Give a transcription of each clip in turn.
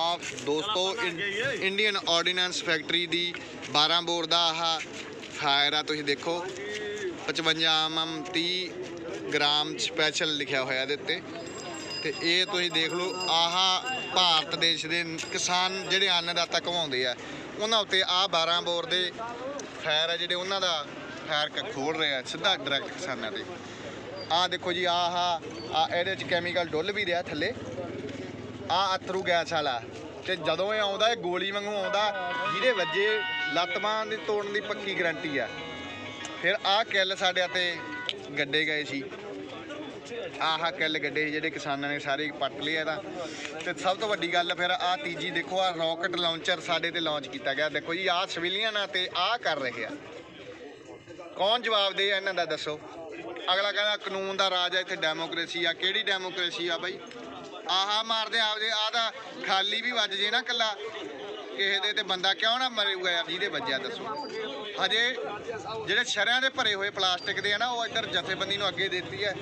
ਆ ਦੋਸਤੋ Indian ordnance factory ਦੀ 12 ਬੋਰ ਦਾ ਆਹ ਫਾਇਰ ਆ ਤੁਸੀਂ ਦੇਖੋ। 55 mm 30 ਗ੍ਰਾਮ ਸਪੈਸ਼ਲ ਲਿਖਿਆ ਹੋਇਆ ਇਹਦੇ ਉੱਤੇ। ਤੇ ਇਹ ਤੁਸੀਂ ਦੇਖ ਲਓ ਆਹ ਭਾਰਤ ਦੇਸ਼ ਦੇ ਕਿਸਾਨ ਜਿਹੜੇ ਅੰਨਦਾਤਾ ਕਮਾਉਂਦੇ ਆ ਉਹਨਾਂ ਉੱਤੇ ਆਹ 12 ਬੋਰ ਦੇ ਫਾਇਰ ਆ ਜਿਹੜੇ ਉਹਨਾਂ ਦਾ ਫਾਇਰ ਕ- ਖੋਲ ਰਹੇ ਆ ਸਿੱਧਾ ਡਾਇਰੈਕਟ ਕਿਸਾਨਾਂ ਤੇ। ਆਹ ਦੇਖੋ ਜੀ ਆਹ ਆ ਇਹਦੇ ਚ ਕੈਮੀਕਲ ਡੁੱਲ ਵੀ ਰਿਹਾ ਥੱਲੇ। ਆ ਅਥਰੂ ਗੈਸ ਵਾਲਾ। ਤੇ ਜਦੋਂ ਇਹ ਆਉਂਦਾ, ਇਹ ਗੋਲੀ ਵਾਂਗੂ ਆਉਂਦਾ, ਜਿਹਦੇ ਵੱਜੇ ਲੱਤ ਬਾਂਹ ਦੀ ਤੋੜਨ ਦੀ ਪੱਕੀ ਗਰੰਟੀ ਆ। ਫਿਰ ਆਹ ਕਿੱਲ ਸਾਡੇ ਤੇ ਗੱਡੇ ਗਏ ਸੀ। ਆਹ ਕਿੱਲ ਗੱਡੇ ਸੀ, ਜਿਹੜੇ ਕਿਸਾਨਾਂ ਨੇ ਸਾਰੇ ਪੱਟ ਲਏ ਇਹਦਾ। ਤੇ ਸਭ ਤੋਂ ਵੱਡੀ ਗੱਲ ਫਿਰ ਆਹ ਤੀਜੀ ਦੇਖੋ ਆ ਰਾਕਟ ਲਾਂਚਰ ਸਾਡੇ ਤੇ ਲਾਂਚ ਕੀਤਾ ਗਿਆ। ਦੇਖੋ ਜੀ, ਆਹ ਸਿਵਿਲੀਅਨ ਆ ਤੇ ਆਹ ਕਰ ਰਹੇ ਆ। ਕੌਣ ਜਵਾਬ ਦੇ ਇਹਨਾਂ ਦਾ, ਦੱਸੋ। ਅਗਲਾ ਕਹਿੰਦਾ ਕਾਨੂੰਨ ਦਾ ਰਾਜ ਆ, ਇੱਥੇ ਡੈਮੋਕ੍ਰੇਸੀ ਆ। ਕਿਹੜੀ ਡੈਮੋਕ੍ਰੇਸੀ ਆ ਬਾਈ? ਆਹਾ ਮਾਰਦੇ ਆਪਦੇ, ਆਹ ਤਾਂ ਖਾਲੀ ਵੀ ਵੱਜ ਜੇ ਨਾ ਕੱਲਾ ਕਿਸੇ ਦੇ ਤੇ ਬੰਦਾ ਕਿਉਂ ਨਾ ਮਰੂਗਾ ਯਾਰ, ਜਿਹਦੇ ਵੱਜਿਆ ਦੱਸੋ। ਹਜੇ ਜਿਹੜੇ ਸ਼ਰਿਆਂ ਦੇ ਭਰੇ ਹੋਏ ਪਲਾਸਟਿਕ ਦੇ ਆ ਨਾ, ਉਹ ਇੱਧਰ ਜਥੇਬੰਦੀ ਨੂੰ ਅੱਗੇ ਦਿੱਤੀ ਹੈ।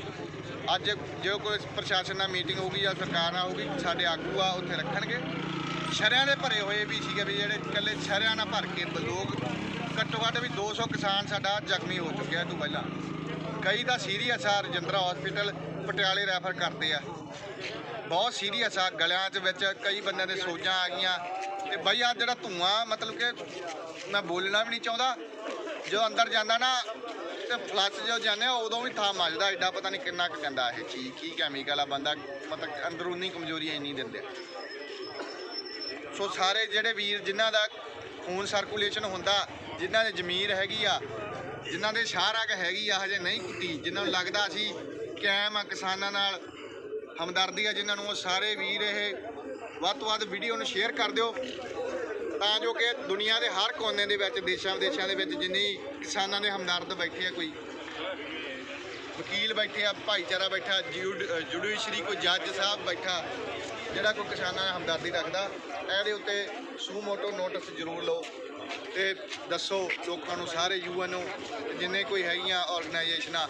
ਅੱਜ ਜੋ ਕੋਈ ਪ੍ਰਸ਼ਾਸਨ ਨਾਲ ਮੀਟਿੰਗ ਹੋਊਗੀ ਜਾਂ ਸਰਕਾਰ ਨਾਲ ਹੋਊਗੀ, ਸਾਡੇ ਆਗੂ ਆ, ਉੱਥੇ ਰੱਖਣਗੇ। ਸ਼ਰਿਆਂ ਦੇ ਭਰੇ ਹੋਏ ਵੀ ਸੀਗੇ ਵੀ ਜਿਹੜੇ ਇਕੱਲੇ ਸ਼ਰਿਆਂ ਨਾਲ ਭਰ ਕੇ ਲੋਕ ਘੱਟੋ ਘੱਟ ਵੀ 200 ਕਿਸਾਨ ਸਾਡਾ ਜ਼ਖਮੀ ਹੋ ਚੁੱਕਿਆ ਤੋਂ ਪਹਿਲਾਂ। ਕਈ ਤਾਂ ਸੀਰੀਅਸ ਆ, ਰਜਿੰਦਰਾ ਹਸਪੀਟਲ ਪਟਿਆਲੇ ਰੈਫਰ ਕਰਦੇ ਆ। ਬਹੁਤ ਸੀਰੀਅਸ ਆ, ਗਲਿਆਂ 'ਚ ਵਿੱਚ ਕਈ ਬੰਦਿਆਂ ਦੇ ਸੋਜਾਂ ਆ ਗਈਆਂ। ਤੇ ਬਈ ਆ ਜਿਹੜਾ ਧੂਆਂ, ਮਤਲਬ ਕਿ ਮੈਂ ਬੋਲਣਾ ਵੀ ਨਹੀਂ ਚਾਹੁੰਦਾ। ਜਦੋਂ ਅੰਦਰ ਜਾਂਦਾ ਨਾ, ਤੇ ਫਲੱਸ਼ ਜਦੋਂ ਜਾਂਦੇ ਆ, ਉਦੋਂ ਵੀ ਥਾਂ ਮੱਜਦਾ ਐਡਾ ਪਤਾ ਨਹੀਂ ਕਿੰਨਾ ਕੁ ਗੰਦਾ ਇਹ ਚੀਜ਼, ਕੀ ਕੈਮੀਕਲ ਆ ਬੰਦਾ, ਮਤਲਬ ਅੰਦਰੂਨੀ ਕਮਜ਼ੋਰੀ ਇੰਨੀ ਦਿੰਦੇ ਸੋ ਸਾਰੇ ਜਿਹੜੇ ਵੀਰ, ਜਿਨ੍ਹਾਂ ਦਾ ਖੂਨ ਸਰਕੂਲੇਸ਼ਨ ਹੁੰਦਾ, ਜਿਨ੍ਹਾਂ ਦੀ ਜ਼ਮੀਰ ਹੈਗੀ ਆ, ਜਿਨ੍ਹਾਂ ਦੇ ਸ਼ਾਹਰਾਗ ਹੈਗੀ ਆ, ਹਜੇ ਨਹੀਂ ਕੁੱਟੀ, ਜਿਨ੍ਹਾਂ ਨੂੰ ਲੱਗਦਾ ਅਸੀਂ ਕਾਇਮ ਆ ਕਿਸਾਨਾਂ ਨਾਲ ਹਮਦਰਦੀ ਆ ਜਿਨ੍ਹਾਂ ਨੂੰ ਉਹ ਸਾਰੇ ਵੀਰ ਇਹ ਵੱਧ ਤੋਂ ਵੱਧ ਵੀਡੀਓ ਨੂੰ ਸ਼ੇਅਰ ਕਰ ਦਿਓ। ਤਾਂ ਜੋ ਕਿ ਦੁਨੀਆ ਦੇ ਹਰ ਕੋਨੇ ਦੇ ਵਿੱਚ, ਦੇਸ਼ਾਂ ਵਿਦੇਸ਼ਾਂ ਦੇ ਵਿੱਚ ਜਿੰਨੀ ਕਿਸਾਨਾਂ ਦੇ ਹਮਦਰਦ ਬੈਠੇ ਆ ਕੋਈ, ਵਕੀਲ ਬੈਠੇ ਆ, ਭਾਈਚਾਰਾ ਬੈਠਾ ਜੁਡੀਸ਼ਰੀ ਕੋਈ ਜੱਜ ਸਾਹਿਬ ਬੈਠਾ, ਜਿਹੜਾ ਕੋਈ ਕਿਸਾਨਾਂ ਨਾਲ ਹਮਦਰਦੀ ਰੱਖਦਾ, ਇਹਦੇ ਉੱਤੇ ਸੂ ਮੋਟੋ ਨੋਟਿਸ ਜ਼ਰੂਰ ਲਓ ਤੇ ਦੱਸੋ ਲੋਕਾਂ ਨੂੰ, ਸਾਰੇ ਯੂਐਨ ਨੂੰ ਜਿੰਨੇ ਕੋਈ ਹੈਗੀਆਂ ਆਰਗੇਨਾਈਜੇਸ਼ਨਾਂ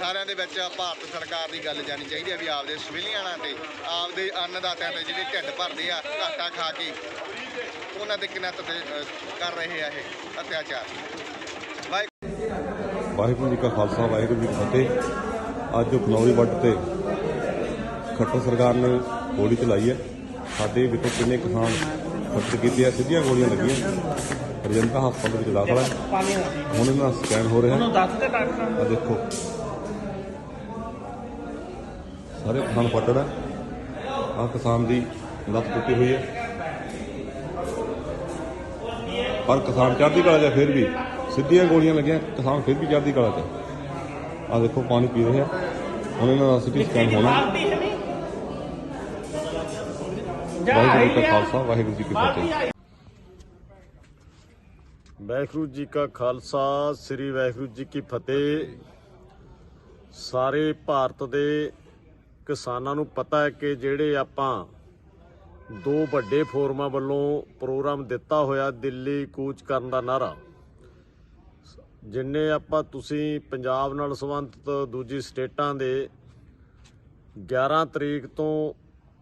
ਸਾਰਿਆਂ ਦੇ ਵਿੱਚ ਭਾਰਤ ਸਰਕਾਰ ਦੀ ਗੱਲ ਜਾਣੀ ਚਾਹੀਦੀ ਹੈ ਵੀ ਆਪਦੇ ਸਿਵਿਲੀਅਨਾਂ ਤੇ ਆਪਦੇ ਅੰਨਦਾਤਿਆਂ ਤੇ ਜਿਹੜੇ ਢਿੱਡ ਭਰਦੇ ਆ ਘਾਟਾ ਖਾ ਕੇ ਉਹਨਾਂ ਦੇ ਕਿੰਨਾ ਕਰ ਰਹੇ ਆ ਇਹ ਅਤਿਆਚਾਰ। ਵਾਹਿ ਵਾਹਿਗੁਰੂ ਜੀ ਕਾ ਖਾਲਸਾ ਵਾਹਿਗੁਰੂ ਜੀ ਕੀ ਫਤਿਹ। ਅੱਜ ਖਨੌਰੀ ਵੱਟ ਤੇ ਖੱਟਰ ਸਰਕਾਰ ਨੇ ਗੋਲੀ ਚਲਾਈ ਹੈ। ਸਾਡੇ ਵਿੱਚੋਂ ਕਿੰਨੇ ਕਿਸਾਨ ਖੱਟਰ ਕੀਤੇ ਆ ਸਿੱਧੀਆਂ ਗੋਲੀਆਂ ਲੱਗੀਆਂ। ਰਜੰਤਾ ਹਸਪਤਾਲ ਵਿੱਚ ਦਾਖਲ ਹੈ। ਹੁਣ ਇਹਨਾਂ ਦਾ ਸਕੈਨ ਹੋ ਰਿਹਾ ਆ ਦੇਖੋ। ਸਾਰੇ ਕਿਸਾਨ ਫੱਟੜ ਹੈ ਆ ਕਿਸਾਨ ਦੀ ਲੱਤ ਟੁੱਟੀ ਹੋਈ ਹੈ। ਪਰ ਕਿਸਾਨ ਚੜ੍ਹਦੀ ਕਲਾ 'ਚ ਫਿਰ ਵੀ। ਸਿੱਧੀਆਂ ਗੋਲੀਆਂ ਲੱਗੀਆਂ ਕਿਸਾਨ ਫਿਰ ਵੀ ਚੜ੍ਹਦੀ ਕਲਾ 'ਚ। ਆ ਦੇਖੋ ਪਾਣੀ ਪੀ ਰਿਹਾ ਹੁਣ ਇਹਨਾਂ ਦਾ ਸਿਟੀ ਸਕੈਨ ਹੋਣਾ। ਵਾਹਿਗੁਰੂ ਜੀ ਕਾ ਖਾਲਸਾ ਵਾਹਿਗੁਰੂ ਜੀ ਕੀ ਫਤਿਹ। ਵਾਹਿਗੁਰੂ ਜੀ ਕਾ ਖਾਲਸਾ ਸ੍ਰੀ ਵਾਹਿਗੁਰੂ ਜੀ ਕੀ ਫਤਿਹ। ਸਾਰੇ ਭਾਰਤ ਦੇ ਕਿਸਾਨਾਂ ਨੂੰ ਪਤਾ ਹੈ ਕਿ ਜਿਹੜੇ ਆਪਾਂ ਦੋ ਵੱਡੇ ਫੋਰਮਾਂ ਵੱਲੋਂ ਪ੍ਰੋਗਰਾਮ ਦਿੱਤਾ ਹੋਇਆ ਦਿੱਲੀ ਕੂਚ ਕਰਨ ਦਾ ਨਾਰਾ ਜਿੰਨੇ ਆਪਾਂ ਤੁਸੀਂ ਪੰਜਾਬ ਨਾਲ ਸੰਬੰਧਿਤ ਦੂਜੀ ਸਟੇਟਾਂ ਦੇ 11 ਤਰੀਕ ਤੋਂ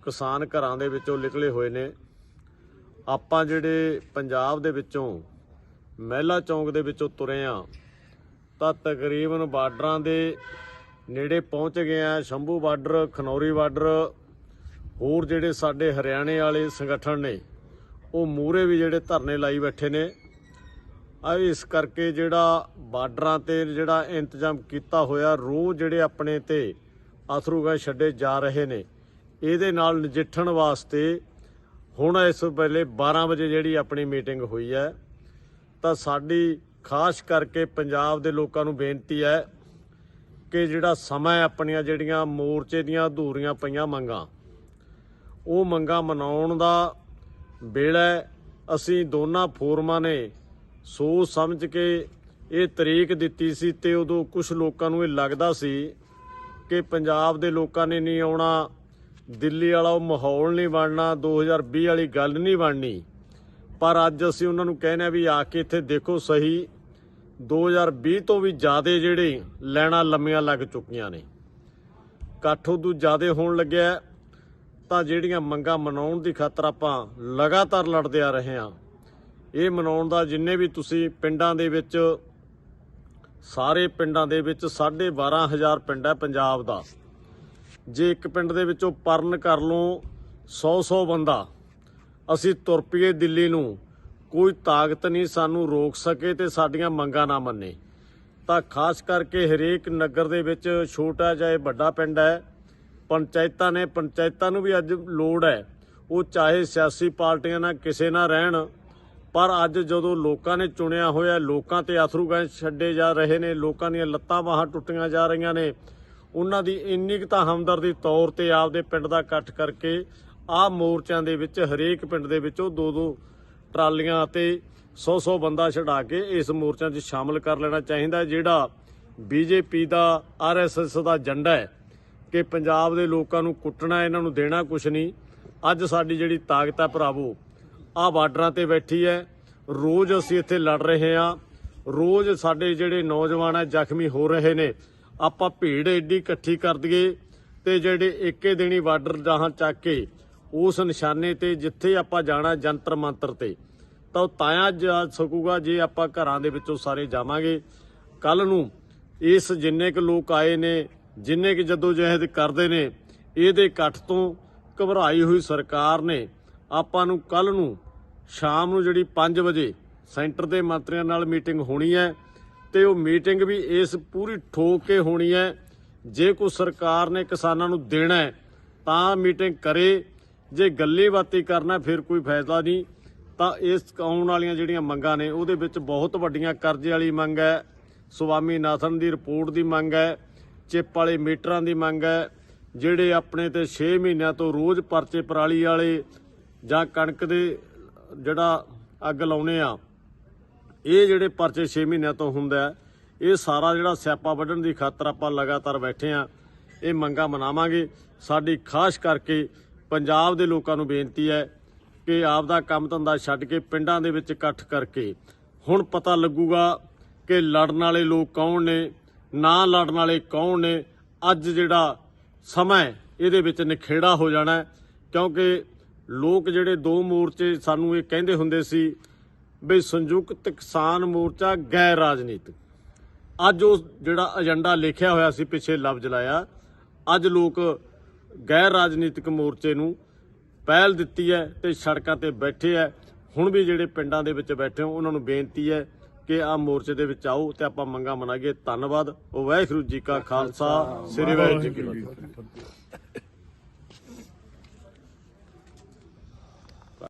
ਕਿਸਾਨ ਘਰਾਂ ਦੇ ਵਿੱਚੋਂ ਨਿਕਲੇ ਹੋਏ ਨੇ, ਆਪਾਂ ਜਿਹੜੇ ਪੰਜਾਬ ਦੇ ਵਿੱਚੋਂ ਮਹਿਲਾ ਚੌਂਕ ਦੇ ਵਿੱਚੋਂ ਤੁਰੇ ਆ, ਤਾਂ ਤਕਰੀਬਨ ਬਾਰਡਰਾਂ ਦੇ ਨੇੜੇ ਪਹੁੰਚ ਗਏ ਆ, ਸ਼ੰਭੂ ਬਾਰਡਰ, ਖਨੌਰੀ ਬਾਰਡਰ, ਹੋਰ ਜਿਹੜੇ ਸਾਡੇ ਹਰਿਆਣੇ ਵਾਲੇ ਸੰਗਠਨ ਨੇ, ਉਹ ਮੂਰੇ ਵੀ ਜਿਹੜੇ ਧਰਨੇ ਲਾਈ ਬੈਠੇ ਨੇ। ਆ ਇਸ ਕਰਕੇ ਜਿਹੜਾ ਬਾਰਡਰਾਂ ਤੇ ਜਿਹੜਾ ਇੰਤਜ਼ਾਮ ਕੀਤਾ ਹੋਇਆ, ਰੋਜ਼ ਜਿਹੜੇ ਆਪਣੇ ਤੇ ਅਥਰੂਗਾ ਛੱਡੇ ਜਾ ਰਹੇ ਨੇ, ਇਹਦੇ ਨਾਲ ਨਜਿੱਠਣ ਵਾਸਤੇ ਹੁਣ ਇਸ ਵੇਲੇ 12 ਵਜੇ ਜਿਹੜੀ ਆਪਣੀ ਮੀਟਿੰਗ ਹੋਈ ਹੈ, ਤਾਂ ਸਾਡੀ ਖਾਸ ਕਰਕੇ ਪੰਜਾਬ ਦੇ ਲੋਕਾਂ ਨੂੰ ਬੇਨਤੀ ਹੈ ਕਿ ਜਿਹੜਾ ਸਮਾਂ ਹੈ ਆਪਣੀਆਂ ਜਿਹੜੀਆਂ ਮੋਰਚੇ ਦੀਆਂ ਅਧੂਰੀਆਂ ਪਈਆਂ ਮੰਗਾਂ, ਉਹ ਮੰਗਾਂ ਮਨਾਉਣ ਦਾ ਵੇਲਾ ਅਸੀਂ ਦੋਨਾਂ ਫੋਰਮਾਂ ਨੇ ਸੋਚ ਸਮਝ ਕੇ ਇਹ ਤਰੀਕ ਦਿੱਤੀ ਸੀ ਤੇ ਉਦੋਂ ਕੁਝ ਲੋਕਾਂ ਨੂੰ ਇਹ ਲੱਗਦਾ ਸੀ ਕਿ ਪੰਜਾਬ ਦੇ ਲੋਕਾਂ ਨੇ ਨਹੀਂ ਆਉਣਾ, ਦਿੱਲੀ ਵਾਲਾ ਉਹ ਮਾਹੌਲ ਨਹੀਂ ਬਣਨਾ 2020 ਵਾਲੀ ਗੱਲ ਨਹੀਂ ਬਣਨੀ। ਪਰ ਅੱਜ ਅਸੀਂ ਉਹਨਾਂ ਨੂੰ ਕਹਿੰਦੇ ਆ ਵੀ ਆ ਕੇ ਇੱਥੇ ਦੇਖੋ ਸਹੀ। 2020 ਤੋਂ ਵੀ ਜ਼ਿਆਦਾ ਜਿਹੜੇ ਲੈਣਾ ਲੰਮੀਆਂ ਲੱਗ ਚੁੱਕੀਆਂ ਨੇ। ਇਕੱਠ ਉਦੋਂ ਜ਼ਿਆਦਾ ਹੋਣ ਲੱਗਿਆ ਤਾਂ ਜਿਹੜੀਆਂ ਮੰਗਾਂ ਮਨਾਉਣ ਦੀ ਖਾਤਰ ਆਪਾਂ ਲਗਾਤਾਰ ਲੜਦੇ ਆ ਰਹੇ ਹਾਂ। ਇਹ ਮਨਾਉਣ ਦਾ ਜਿੰਨੇ ਵੀ ਤੁਸੀਂ ਪਿੰਡਾਂ ਦੇ ਵਿੱਚ, ਸਾਰੇ ਪਿੰਡਾਂ ਦੇ ਵਿੱਚ 12500 ਪਿੰਡ ਹੈ ਪੰਜਾਬ ਦਾ। ਜੇ ਇੱਕ ਪਿੰਡ ਦੇ ਵਿੱਚੋਂ ਪਰਨ ਕਰ ਲਓ 100-100 ਬੰਦਾ, ਅਸੀਂ ਤੁਰਪੀਏ ਦਿੱਲੀ ਨੂੰ। ਕੋਈ ਤਾਕਤ ਨਹੀਂ ਸਾਨੂੰ ਰੋਕ ਸਕੇ ਤੇ ਸਾਡੀਆਂ ਮੰਗਾਂ ਨਾ ਮੰਨੇ। ਤਾਂ ਖਾਸ ਕਰਕੇ ਹਰੇਕ ਨਗਰ ਦੇ ਵਿੱਚ ਛੋਟਾ ਜਾਂ ਵੱਡਾ ਪਿੰਡ ਹੈ, ਪੰਚਾਇਤਾਂ ਨੇ, ਪੰਚਾਇਤਾਂ ਨੂੰ ਵੀ ਅੱਜ ਲੋੜ ਹੈ। ਉਹ ਚਾਹੇ ਸਿਆਸੀ ਪਾਰਟੀਆਂ ਨਾਲ ਕਿਸੇ ਨਾਲ ਰਹਿਣ, ਪਰ ਅੱਜ ਜਦੋਂ ਲੋਕਾਂ ਨੇ ਚੁਣਿਆ ਹੋਇਆ, ਲੋਕਾਂ ਤੇ ਅਥਰੂ ਗੈਸ ਛੱਡੇ ਜਾ ਰਹੇ ਨੇ, ਲੋਕਾਂ ਦੀਆਂ ਲੱਤਾਂ ਬਾਹਾਂ ਟੁੱਟੀਆਂ ਜਾ ਰਹੀਆਂ ਨੇ, ਉਹਨਾਂ ਦੀ ਇੰਨੀ ਕੁ ਤਾਂ ਹਮਦਰਦੀ ਤੌਰ ਤੇ ਆਪਦੇ ਪਿੰਡ ਦਾ ਇਕੱਠ ਕਰਕੇ ਆਹ ਮੋਰਚਿਆਂ ਦੇ ਵਿੱਚ, ਹਰੇਕ ਪਿੰਡ ਦੇ ਵਿੱਚੋਂ ਦੋ ਦੋ ਟਰਾਲੀਆਂ ਅਤੇ 100-100 ਬੰਦਾ ਛਡਾ ਕੇ ਇਸ ਮੋਰਚਾ 'ਚ ਸ਼ਾਮਲ ਕਰ ਲੈਣਾ ਚਾਹੀਦਾ ਹੈ। ਜਿਹੜਾ ਬੀਜੇਪੀ ਦਾ ਆਰਐਸਐਸ ਦਾ ਏਜੰਡਾ ਹੈ ਕਿ ਪੰਜਾਬ ਦੇ ਲੋਕਾਂ ਨੂੰ ਕੁੱਟਣਾ ਇਹਨਾਂ ਨੂੰ ਦੇਣਾ ਕੁਛ ਨਹੀਂ। ਅੱਜ ਸਾਡੀ ਜਿਹੜੀ ਤਾਕਤ ਹੈ ਭਰਾਵੋ ਆਹ ਬਾਰਡਰਾਂ ਤੇ ਬੈਠੀ ਹੈ। ਰੋਜ਼ ਅਸੀਂ ਇੱਥੇ ਲੜ ਰਹੇ ਹਾਂ। ਰੋਜ਼ ਸਾਡੇ ਜਿਹੜੇ ਨੌਜਵਾਨ ਹੈ, ਜ਼ਖਮੀ ਹੋ ਰਹੇ ਨੇ। ਆਪਾਂ ਭੀੜ ਏਡੀ ਇਕੱਠੀ ਕਰ ਦਈਏ ਤੇ ਜਿਹੜੇ ਇੱਕੇ ਦਿਨੀ ਬਾਰਡਰ ਜਹਾਂ ਚੱਕ ਕੇ ਉਸ ਨਿਸ਼ਾਨੇ ਤੇ ਜਿੱਥੇ ਆਪਾਂ ਜਾਣਾ ਜੰਤਰ ਮੰਤਰ ਤੇ, ਤਾਂ ਉਹ ਤਾਇਆ ਜਾ ਸਕੂਗਾ ਜੇ ਆਪਾਂ ਘਰਾਂ ਦੇ ਵਿੱਚੋਂ ਸਾਰੇ ਜਾਵਾਂਗੇ। ਕੱਲ ਨੂੰ ਇਸ ਜਿੰਨੇ ਕੁ ਲੋਕ ਆਏ ਨੇ, ਜਿੰਨੇ ਕੁ ਜਦੋਂ ਜਹਿਦ ਕਰਦੇ ਨੇ, ਇਹਦੇ ਇਕੱਠ ਤੋਂ ਘਬਰਾਈ ਹੋਈ ਸਰਕਾਰ ਨੇ ਆਪਾਂ ਨੂੰ ਕੱਲ ਨੂੰ ਸ਼ਾਮ ਨੂੰ ਜਿਹੜੀ 5 ਵਜੇ ਸੈਂਟਰ ਦੇ ਮੰਤਰੀਆਂ ਨਾਲ ਮੀਟਿੰਗ ਹੋਣੀ ਹੈ ਤੇ ਉਹ ਮੀਟਿੰਗ ਵੀ ਇਸ ਪੂਰੀ ਠੋਕ ਕੇ ਹੋਣੀ ਹੈ। ਜੇ ਕੋਈ ਸਰਕਾਰ ਨੇ ਕਿਸਾਨਾਂ ਨੂੰ ਦੇਣਾ ਹੈ, ਤਾਂ ਮੀਟਿੰਗ ਕਰੇ। ਜੇ ਗੱਲੇ ਬਾਤੀ ਕਰਨਾ ਫਿਰ ਕੋਈ ਫਾਇਦਾ ਨਹੀਂ, ਤਾਂ ਇਸ ਆਉਣ ਵਾਲੀਆਂ ਜਿਹੜੀਆਂ ਮੰਗਾਂ ਨੇ, ਉਹਦੇ ਵਿੱਚ ਬਹੁਤ ਵੱਡੀਆਂ ਕਰਜ਼ੇ ਵਾਲੀ ਮੰਗ ਹੈ, ਸੁਵਾਮੀਨਾਥਨ ਦੀ ਰਿਪੋਰਟ ਦੀ ਮੰਗ ਹੈ, ਚਿੱਪ ਵਾਲੇ ਮੀਟਰਾਂ ਦੀ ਮੰਗ ਹੈ, ਜਿਹੜੇ ਆਪਣੇ ਤੇ 6 ਮਹੀਨਿਆਂ ਤੋਂ ਰੋਜ਼ ਪਰਚੇ ਪਰਾਲੀ ਵਾਲੇ ਜਾਂ ਕਣਕ ਦੇ ਜਿਹੜਾ ਅੱਗ ਲਾਉਨੇ ਆ, ਇਹ ਜਿਹੜੇ ਪਰਚੇ 6 ਮਹੀਨਿਆਂ ਤੋਂ ਹੁੰਦਾ ਇਹ ਸਾਰਾ ਜਿਹੜਾ ਸਿਆਪਾ ਵੱਢਣ ਦੀ ਖਾਤਰ ਆਪਾਂ ਲਗਾਤਾਰ ਬੈਠੇ ਆ, ਇਹ ਮੰਗਾਂ ਮਨਾਵਾਂਗੇ। ਸਾਡੀ ਖਾਸ ਕਰਕੇ ਪੰਜਾਬ ਦੇ ਲੋਕਾਂ ਨੂੰ ਬੇਨਤੀ ਹੈ ਕਿ ਆਪ ਦਾ ਕੰਮ ਧੰਦਾ ਛੱਡ ਕੇ ਪਿੰਡਾਂ ਦੇ ਵਿੱਚ ਇਕੱਠ ਕਰਕੇ ਹੁਣ ਪਤਾ ਲੱਗੂਗਾ ਕਿ ਲੜਨ ਵਾਲੇ ਲੋਕ ਕੌਣ ਨੇ ਨਾ ਲੜਨ ਵਾਲੇ ਕੌਣ ਨੇ ਅੱਜ ਜਿਹੜਾ ਸਮਾਂ ਹੈ, ਇਹਦੇ ਵਿੱਚ ਨਿਖੇੜਾ ਹੋ ਜਾਣਾ ਕਿਉਂਕਿ ਲੋਕ ਜਿਹੜੇ ਦੋ ਮੋਰਚੇ ਸਾਨੂੰ ਇਹ ਕਹਿੰਦੇ ਹੁੰਦੇ ਸੀ ਵੀ ਸੰਯੁਕਤ ਕਿਸਾਨ ਮੋਰਚਾ ਗੈਰ ਰਾਜਨੀਤਿਕ। ਅੱਜ ਉਹ ਜਿਹੜਾ ਏਜੰਡਾ ਲਿਖਿਆ ਹੋਇਆ ਸੀ ਪਿੱਛੇ ਲਫ਼ਜ਼ ਲਾਇਆ ਅੱਜ ਲੋਕ ਗੈਰ ਰਾਜਨੀਤਿਕ ਮੋਰਚੇ ਨੂੰ ਪਹਿਲ ਦਿੱਤੀ ਹੈ ਤੇ ਸੜਕਾਂ ਤੇ ਬੈਠੇ ਹੈ। ਹੁਣ ਵੀ ਜਿਹੜੇ ਪਿੰਡਾਂ ਦੇ ਵਿੱਚ ਬੈਠੇ ਹੋ, ਉਹਨਾਂ ਨੂੰ ਬੇਨਤੀ ਹੈ ਕਿ ਆ ਮੋਰਚੇ ਦੇ ਵਿੱਚ ਆਓ ਤੇ ਆਪਾਂ ਮੰਗਾਂ ਮਨਾਈਏ। ਧੰਨਵਾਦ। ਵਾਹਿਗੁਰੂ ਜੀ ਕਾ ਖਾਲਸਾ। ਸ੍ਰੀ ਵਾਹਿਗੁਰੂ ਜੀ ਕੀ ਫਤਿਹ।